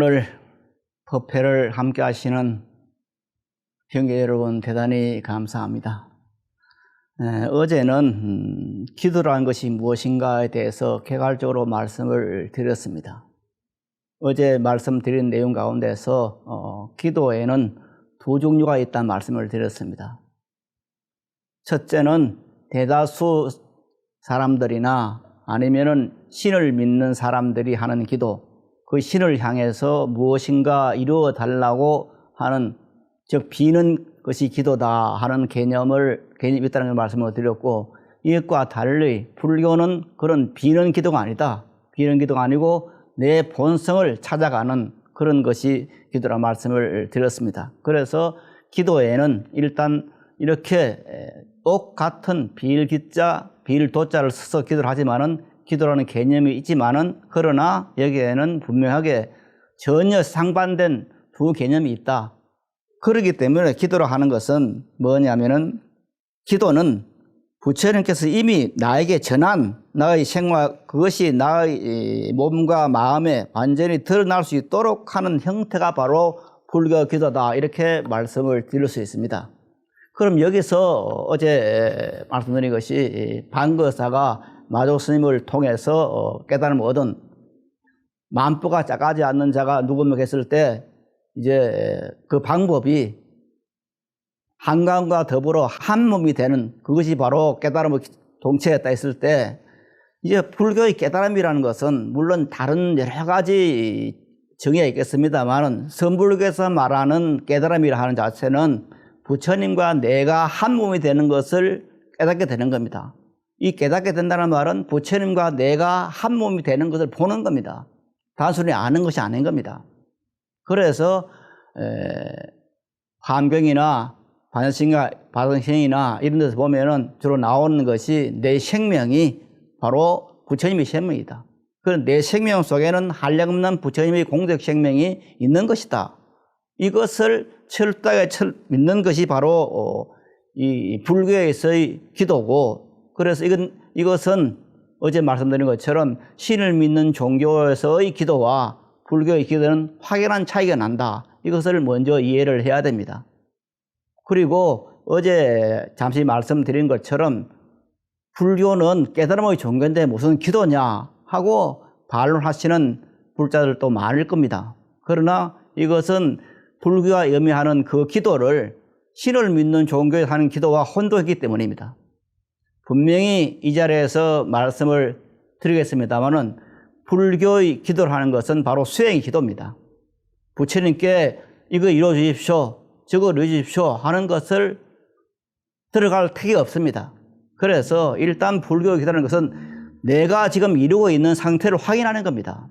오늘 법회를 함께 하시는 형제 여러분 대단히 감사합니다. 에, 어제는 음, 기도라는 것이 무엇인가에 대해서 개괄적으로 말씀을 드렸습니다. 어제 말씀드린 내용 가운데서 어, 기도에는 두 종류가 있다는 말씀을 드렸습니다. 첫째는 대다수 사람들이나 아니면은 신을 믿는 사람들이 하는 기도, 그 신을 향해서 무엇인가 이루어 달라고 하는 즉 비는 것이 기도다 하는 개념을 개념이 있다는 말씀을 드렸고 이것과 달리 불교는 그런 비는 기도가 아니다. 비는 기도가 아니고 내 본성을 찾아가는 그런 것이 기도라 말씀을 드렸습니다. 그래서 기도에는 일단 이렇게 똑같은 비일기자, 비일도자를 써서 기도를 하지만은 기도라는 개념이 있지만은 그러나 여기에는 분명하게 전혀 상반된 두 개념이 있다. 그렇기 때문에 기도를 하는 것은 뭐냐면은 기도는 부처님께서 이미 나에게 전한 나의 생활 그것이 나의 몸과 마음에 완전히 드러날 수 있도록 하는 형태가 바로 불교 기도다 이렇게 말씀을 드릴 수 있습니다. 그럼 여기서 어제 말씀드린 것이 반거사가 마조 스님을 통해서 깨달음을 얻은 만부가 작아지 않는 자가 누구며 했을 때 이제 그 방법이 한강과 더불어 한 몸이 되는 그것이 바로 깨달음을 동체했다 했을 때 이제 불교의 깨달음이라는 것은 물론 다른 여러 가지 정의가 있겠습니다만은 선불교에서 말하는 깨달음이라 하는 자체는 부처님과 내가 한 몸이 되는 것을 깨닫게 되는 겁니다. 이 깨닫게 된다는 말은 부처님과 내가 한 몸이 되는 것을 보는 겁니다. 단순히 아는 것이 아닌 겁니다. 그래서 에, 환경이나 반신과 바등생이나 이런 데서 보면은 주로 나오는 것이 내 생명이 바로 부처님의 생명이다. 그런 내 생명 속에는 한량없는 부처님의 공적 생명이 있는 것이다. 이것을 철저하게 철, 믿는 것이 바로 어, 이 불교에서의 기도고 그래서 이건 이것은 어제 말씀드린 것처럼 신을 믿는 종교에서의 기도와 불교의 기도는 확연한 차이가 난다. 이것을 먼저 이해를 해야 됩니다. 그리고 어제 잠시 말씀드린 것처럼 불교는 깨달음의 종교인데 무슨 기도냐 하고 반론하시는 불자들도 많을 겁니다. 그러나 이것은 불교가 의미하는 그 기도를 신을 믿는 종교에 하는 기도와 혼동했기 때문입니다. 분명히 이 자리에서 말씀을 드리겠습니다만은 불교의 기도를 하는 것은 바로 수행의 기도입니다. 부처님께 이거 이루어 주십시오. 저거 이루어 주십시오. 하는 것을 들어갈 택이 없습니다. 그래서 일단 불교의 기도라는 것은 내가 지금 이루고 있는 상태를 확인하는 겁니다.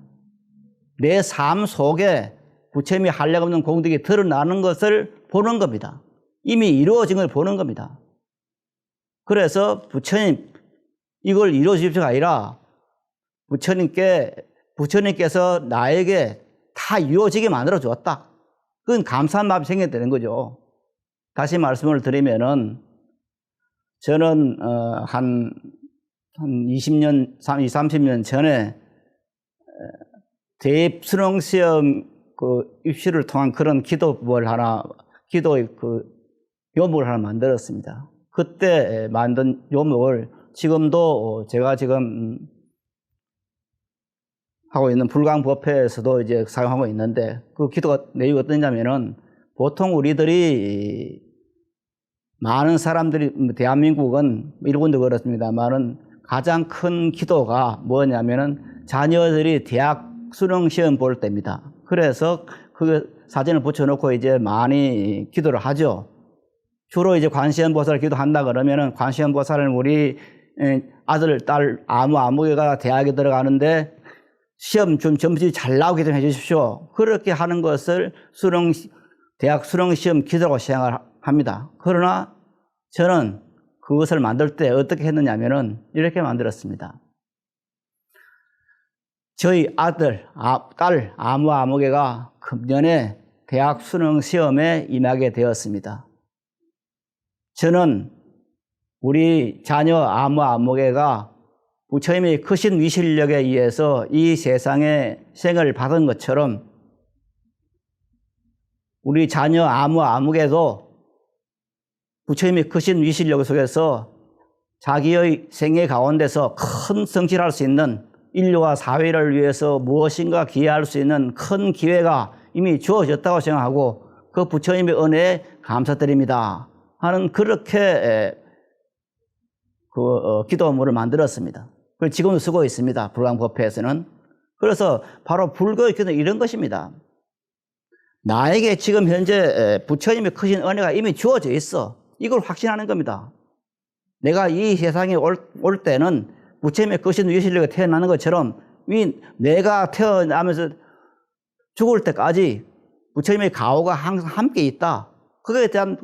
내 삶 속에 부처님이 한량 없는 공덕이 드러나는 것을 보는 겁니다. 이미 이루어진 걸 보는 겁니다. 그래서 부처님 이걸 이루어 주십시오가 아니라 부처님께 부처님께서 나에게 다 이루어지게 만들어 주었다. 그건 감사한 마음이 생겨야 되는 거죠. 다시 말씀을 드리면은 저는 어, 한, 한 20년, 30, 30년 전에 대입 수능 시험 그 입시를 통한 그런 기도를 하나, 기도의 그 요목을 하나 만들었습니다. 그때 만든 요목을 지금도 제가 지금 하고 있는 불광법회에서도 이제 사용하고 있는데 그 기도가 내용이 어떠냐면은 보통 우리들이 많은 사람들이 대한민국은 일본도 그렇습니다만은 가장 큰 기도가 뭐냐면은 자녀들이 대학 수능 시험 볼 때입니다. 그래서 그 사진을 붙여놓고 이제 많이 기도를 하죠. 주로 이제 관시험 보살을 기도한다 그러면은 관시험 보살을 우리 아들, 딸, 아무 아무개가 대학에 들어가는데 시험 좀 점수이 잘 나오게 좀 해주십시오. 그렇게 하는 것을 수능, 대학 수능 시험 기도라고 시행을 합니다. 그러나 저는 그것을 만들 때 어떻게 했느냐면은 이렇게 만들었습니다. 저희 아들, 아, 딸, 아무 아무개가 금년에 대학 수능 시험에 임하게 되었습니다. 저는 우리 자녀 아무 아무개가 부처님의 크신 위실력에 의해서 이 세상에 생을 받은 것처럼 우리 자녀 아무 아무개도 부처님의 크신 위실력 속에서 자기의 생애 가운데서 큰 성실할 수 있는 인류와 사회를 위해서 무엇인가 기여할 수 있는 큰 기회가 이미 주어졌다고 생각하고 그 부처님의 은혜에 감사드립니다. 하는 그렇게 에, 그 어, 기도문을 만들었습니다. 그걸 지금도 쓰고 있습니다. 불광법회에서는. 그래서 바로 불교의 기도는 이런 것입니다. 나에게 지금 현재 에, 부처님의 크신 은혜가 이미 주어져 있어. 이걸 확신하는 겁니다. 내가 이 세상에 올, 올 때는 부처님의 크신 위실력에 태어나는 것처럼 이 내가 태어나면서 죽을 때까지 부처님의 가호가 항상 함께 있다. 그거에 대한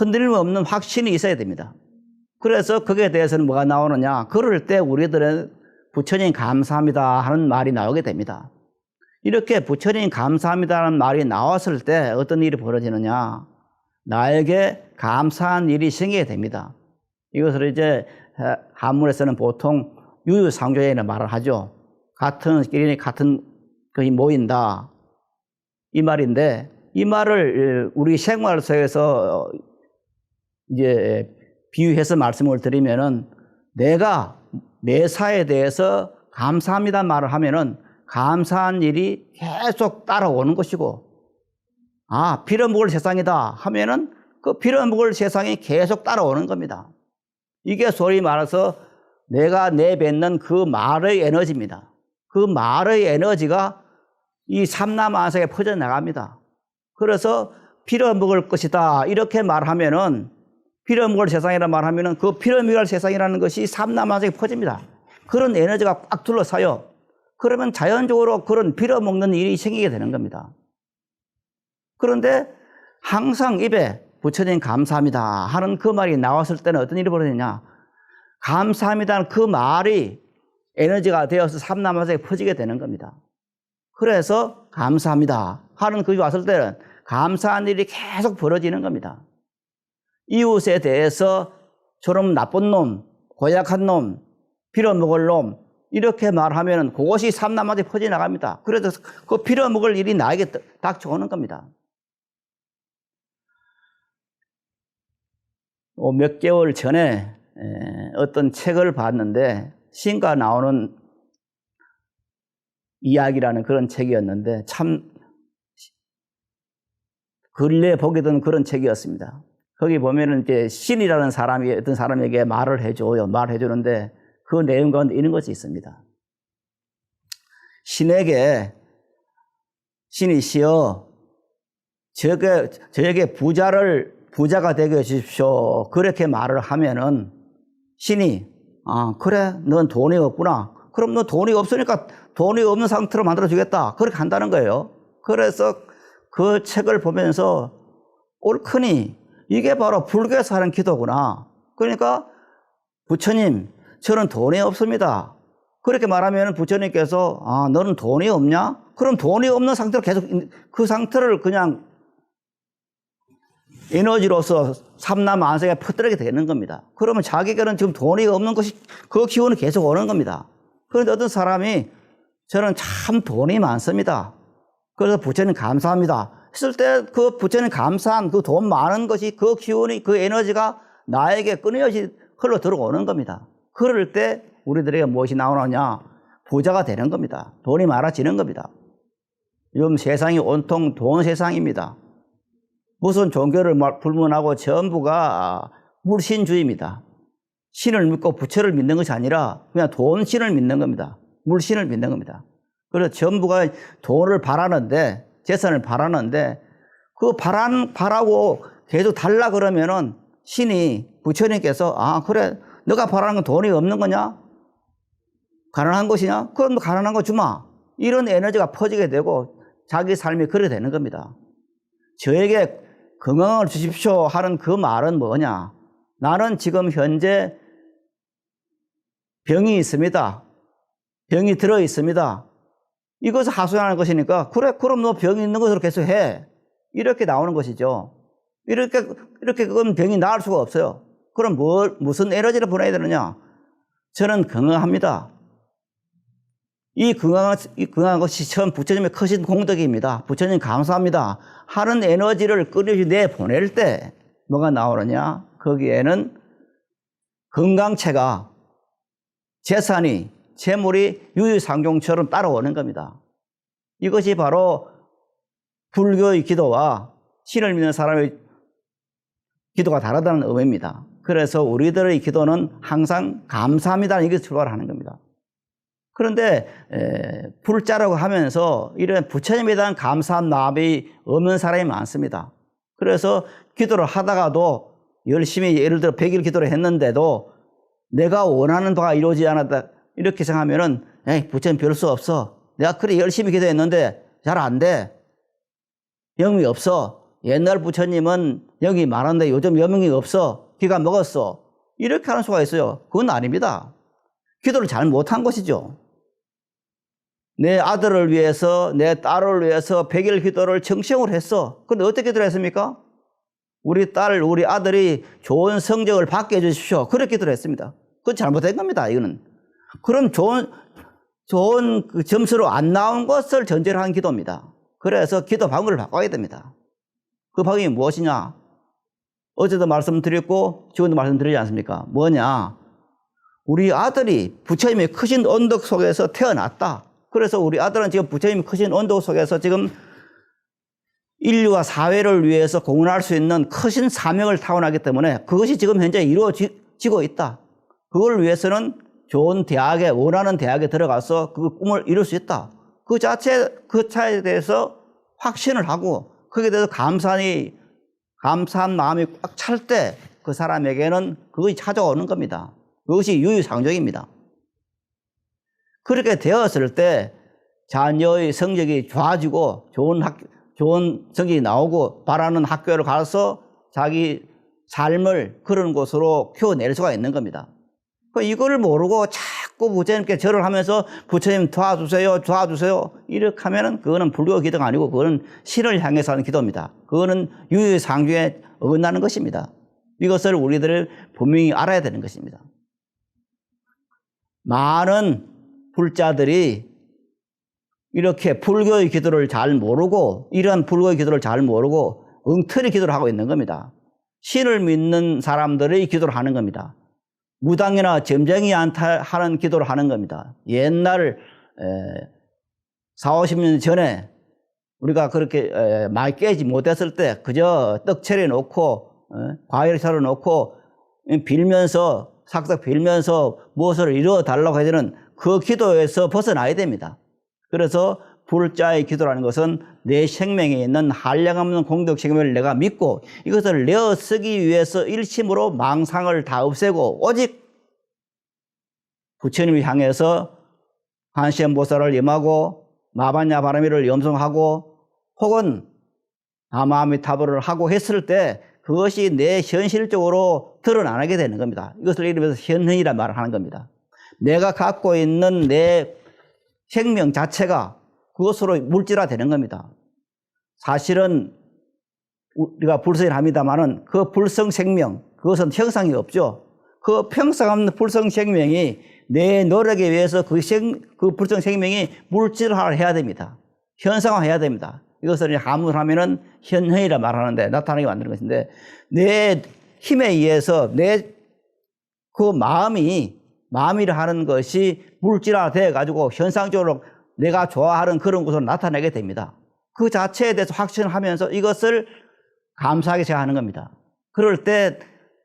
흔들림 없는 확신이 있어야 됩니다. 그래서 거기에 대해서는 뭐가 나오느냐. 그럴 때 우리들은 부처님 감사합니다 하는 말이 나오게 됩니다. 이렇게 부처님 감사합니다라는 말이 나왔을 때 어떤 일이 벌어지느냐. 나에게 감사한 일이 생기게 됩니다. 이것을 이제 한문에서는 보통 유유상조에는 말을 하죠. 같은 끼리 같은 것이 모인다. 이 말인데 이 말을 우리 생활 속에서 이제 비유해서 말씀을 드리면은 내가 매사에 대해서 감사합니다 말을 하면은 감사한 일이 계속 따라오는 것이고 아 빌어먹을 세상이다 하면은 그 빌어먹을 세상이 계속 따라오는 겁니다. 이게 소위 말해서 내가 내뱉는 그 말의 에너지입니다. 그 말의 에너지가 이 삼남한세에 퍼져나갑니다. 그래서 빌어먹을 것이다 이렇게 말하면은 빌어먹을 세상이라 말하면은 그 빌어먹을 세상이라는 것이 삼남한세에 퍼집니다. 그런 에너지가 꽉 둘러싸요. 그러면 자연적으로 그런 빌어먹는 일이 생기게 되는 겁니다. 그런데 항상 입에 부처님 감사합니다 하는 그 말이 나왔을 때는 어떤 일이 벌어지냐. 감사합니다는 그 말이 에너지가 되어서 삼남한세에 퍼지게 되는 겁니다. 그래서 감사합니다 하는 그게 왔을 때는 감사한 일이 계속 벌어지는 겁니다. 이웃에 대해서 저런 나쁜 놈, 고약한 놈, 빌어먹을 놈, 이렇게 말하면 그것이 삼남한테 퍼져나갑니다. 그래서 그 빌어먹을 일이 나에게 닥쳐오는 겁니다. 어, 몇 개월 전에 어떤 책을 봤는데 신가 나오는 이야기라는 그런 책이었는데 참 근래 보게 된 그런 책이었습니다. 거기 보면은 이제 신이라는 사람이 어떤 사람에게 말을 해줘요. 말을 해주는데 그 내용 가운데 이런 것이 있습니다. 신에게 신이시여 저게 저에게 부자를 부자가 되게 해주십시오. 그렇게 말을 하면은 신이 아 그래 넌 돈이 없구나. 그럼 너 돈이 없으니까 돈이 없는 상태로 만들어 주겠다. 그렇게 한다는 거예요. 그래서 그 책을 보면서 옳크니 이게 바로 불교에서 하는 기도구나. 그러니까 부처님 저는 돈이 없습니다. 그렇게 말하면 부처님께서 아 너는 돈이 없냐? 그럼 돈이 없는 상태로 계속 그 상태를 그냥 에너지로서 삼남 안세에 퍼뜨리게 되는 겁니다. 그러면 자기에게는 지금 돈이 없는 것이 그 기운이 계속 오는 겁니다. 그런데 어떤 사람이 저는 참 돈이 많습니다. 그래서 부처님 감사합니다. 했을 때 그 부처님 감사한 그돈 많은 것이 그 기운이 그 에너지가 나에게 끊임없이 흘러 들어오는 겁니다. 그럴 때 우리들에게 무엇이 나오느냐? 부자가 되는 겁니다. 돈이 많아지는 겁니다. 요즘 세상이 온통 돈 세상입니다. 무슨 종교를 불문하고 전부가 물신주의입니다. 신을 믿고 부처를 믿는 것이 아니라 그냥 돈신을 믿는 겁니다. 물신을 믿는 겁니다. 그래서 전부가 돈을 바라는데 재산을 바라는데 그 바란 바라고 계속 달라 그러면은 신이 부처님께서 아 그래 너가 바라는 건 돈이 없는 거냐? 가난한 것이냐? 그럼 너 가난한 거 주마. 이런 에너지가 퍼지게 되고 자기 삶이 그래 되는 겁니다. 저에게 건강을 주십시오 하는 그 말은 뭐냐? 나는 지금 현재 병이 있습니다. 병이 들어 있습니다. 이것을 하소연하는 것이니까, 그래, 그럼 너 병이 있는 것으로 계속 해. 이렇게 나오는 것이죠. 이렇게, 이렇게 그건 병이 나을 수가 없어요. 그럼 뭘, 무슨 에너지를 보내야 되느냐? 저는 건강합니다. 이 건강한, 이 건강한 것이 처음 부처님의 크신 공덕입니다. 부처님 감사합니다. 하는 에너지를 끌어지 내보낼 때 뭐가 나오느냐? 거기에는 건강체가 재산이 재물이 유유상종처럼 따라오는 겁니다. 이것이 바로 불교의 기도와 신을 믿는 사람의 기도가 다르다는 의미입니다. 그래서 우리들의 기도는 항상 감사합니다. 이게 출발하는 겁니다. 그런데 에, 불자라고 하면서 이런 부처님에 대한 감사한 마음이 없는 사람이 많습니다. 그래서 기도를 하다가도 열심히 예를 들어 100일 기도를 했는데도 내가 원하는 바가 이루어지지 않았다 이렇게 생각하면은 에이 부처님 별 수 없어. 내가 그래 열심히 기도했는데 잘 안 돼. 영이 없어. 옛날 부처님은 영이 많았는데 요즘 영이 없어. 기가 먹었어. 이렇게 하는 수가 있어요. 그건 아닙니다. 기도를 잘 못한 것이죠. 내 아들을 위해서, 내 딸을 위해서 100일 기도를 정성을 했어. 근데 어떻게 기도를 했습니까? 우리 딸, 우리 아들이 좋은 성적을 받게 해주십시오. 그렇게 기도를 했습니다. 그건 잘못된 겁니다, 이거는. 그럼 좋은, 좋은 그 점수로 안 나온 것을 전제로 한 기도입니다. 그래서 기도 방법을 바꿔야 됩니다. 그 방법이 무엇이냐? 어제도 말씀드렸고, 지금도 말씀드리지 않습니까? 뭐냐? 우리 아들이 부처님의 크신 언덕 속에서 태어났다. 그래서 우리 아들은 지금 부처님의 크신 언덕 속에서 지금 인류와 사회를 위해서 공헌할 수 있는 크신 사명을 타고나기 때문에 그것이 지금 현재 이루어지고 있다. 그걸 위해서는 좋은 대학에, 원하는 대학에 들어가서 그 꿈을 이룰 수 있다. 그 자체, 그 차에 대해서 확신을 하고 거기에 대해서 감사히, 감사한 마음이 꽉 찰 때 그 사람에게는 그것이 찾아오는 겁니다. 그것이 유유상종입니다. 그렇게 되었을 때 자녀의 성적이 좋아지고 좋은 학, 좋은 성적이 나오고 바라는 학교를 가서 자기 삶을 그런 곳으로 키워낼 수가 있는 겁니다. 그 이거를 모르고 자꾸 부처님께 절을 하면서 부처님 도와주세요, 도와주세요. 이렇게 하면은 그거는 불교 기도가 아니고 그거는 신을 향해서 하는 기도입니다. 그거는 유유상중에 어긋나는 것입니다. 이것을 우리들 분명히 알아야 되는 것입니다. 많은 불자들이 이렇게 불교의 기도를 잘 모르고 이러한 불교의 기도를 잘 모르고 엉터리 기도를 하고 있는 겁니다. 신을 믿는 사람들의 기도를 하는 겁니다. 무당이나 점쟁이 않다 하는 기도를 하는 겁니다. 옛날 에, 4, 50년 전에 우리가 그렇게 에, 많이 깨지 못했을 때 그저 떡 차려 놓고 에, 과일 차려 놓고 빌면서 삭삭 빌면서 무엇을 이루어 달라고 하지는 그 기도에서 벗어나야 됩니다. 그래서 불자의 기도라는 것은 내 생명에 있는 한량없는 공덕 책임을 내가 믿고 이것을 내어 쓰기 위해서 일심으로 망상을 다 없애고 오직 부처님을 향해서 한시엠보살을 임하고 마반야 바라미를 염송하고 혹은 아마미타불을 하고 했을 때 그것이 내 현실적으로 드러나게 되는 겁니다. 이것을 이름해서 현현이란 말을 하는 겁니다. 내가 갖고 있는 내 생명 자체가 그것으로 물질화 되는 겁니다. 사실은 우리가 불성을 합니다만은 그 불성 생명, 그것은 형상이 없죠. 그 평상 없는 불성 생명이 내 노력에 의해서 그, 생, 그 불성 생명이 물질화를 해야 됩니다. 현상화 해야 됩니다. 이것을 함문하면은 현현이라 말하는데 나타나게 만드는 것인데 내 힘에 의해서 내 그 마음이 마음이라 하는 것이 물질화돼 가지고 현상적으로 내가 좋아하는 그런 것으로 나타내게 됩니다. 그 자체에 대해서 확신을 하면서 이것을 감사하게 생각하는 겁니다. 그럴 때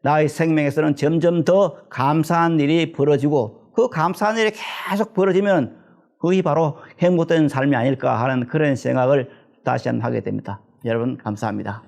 나의 생명에서는 점점 더 감사한 일이 벌어지고 그 감사한 일이 계속 벌어지면 그게 바로 행복된 삶이 아닐까 하는 그런 생각을 다시 한번 하게 됩니다. 여러분 감사합니다.